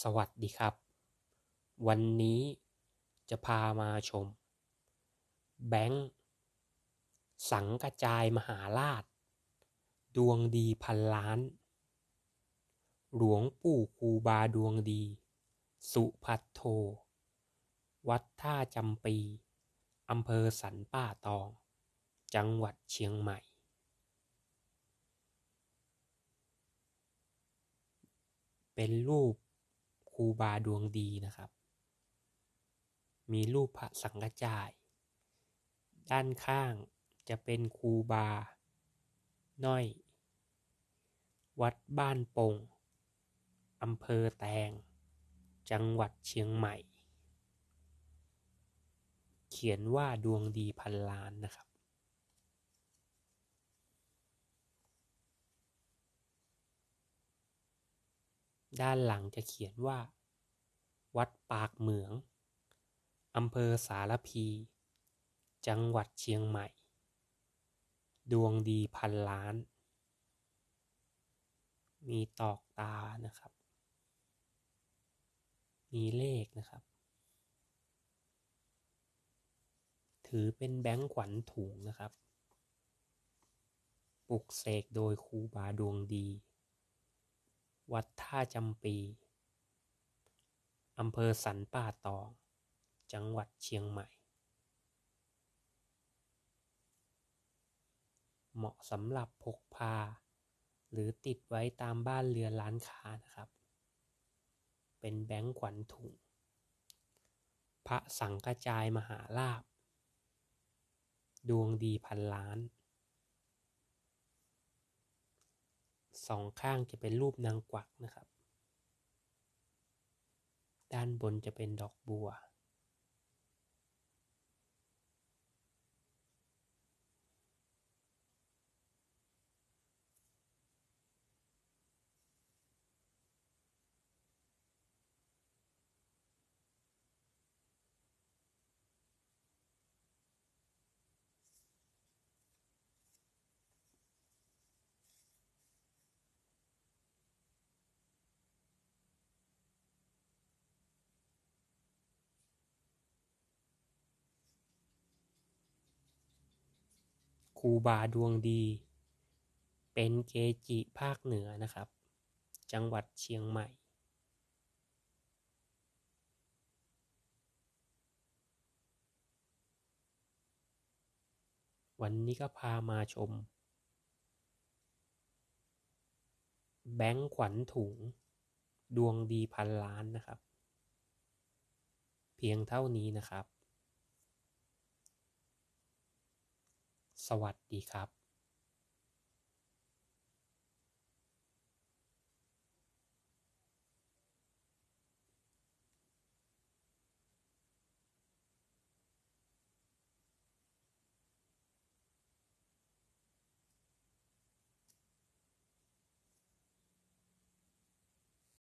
สวัสดีครับ วันนี้จะพามาชม แบงค์สังกระจายมหาราช ดวงดีพันล้าน หลวงปู่ครูบาดวงดี สุพัทโท วัดท่าจำปีอำเภอสันป่าตอง จังหวัดเชียงใหม่ เป็นรูป รูบาดวงดีนะครับ มีรูปพระสังฆจาย ด้านข้างจะเป็นครูบา น้อย วัดบ้านปงอำเภอแตง จังหวัดเชียงใหม่ เขียนว่าดวงดีพันล้านนะครับ ด้านหลังจะเขียนว่า วัดปากเหมือง อำเภอสารพี จังหวัดเชียงใหม่ ดวงดีพันล้าน มีตอกตานะครับ มีเลขนะครับ ถือเป็นแบงค์ขวัญถุงนะครับ ปลุกเสกโดยครูบาดวงดี วัดท่าจำปี อำเภอสันป่าตอง จังหวัดเชียงใหม่ เหมาะสำหรับพกพา หรือติดไว้ตามบ้านเรือนร้านค้านะครับ เป็นแบงค์ขวัญถุง พระสังกระจายมหาลาภดวงดีพันล้าน สองข้างจะเป็นรูปนางกวักนะครับ ด้านบนจะเป็นดอกบัว ครูบาดวงดี เป็นเกจิภาคเหนือนะครับ จังหวัดเชียงใหม่ วันนี้ก็พามาชม แบงค์ขวัญถุง ดวงดีพันล้านนะครับ เพียงเท่านี้นะครับ สวัสดีครับ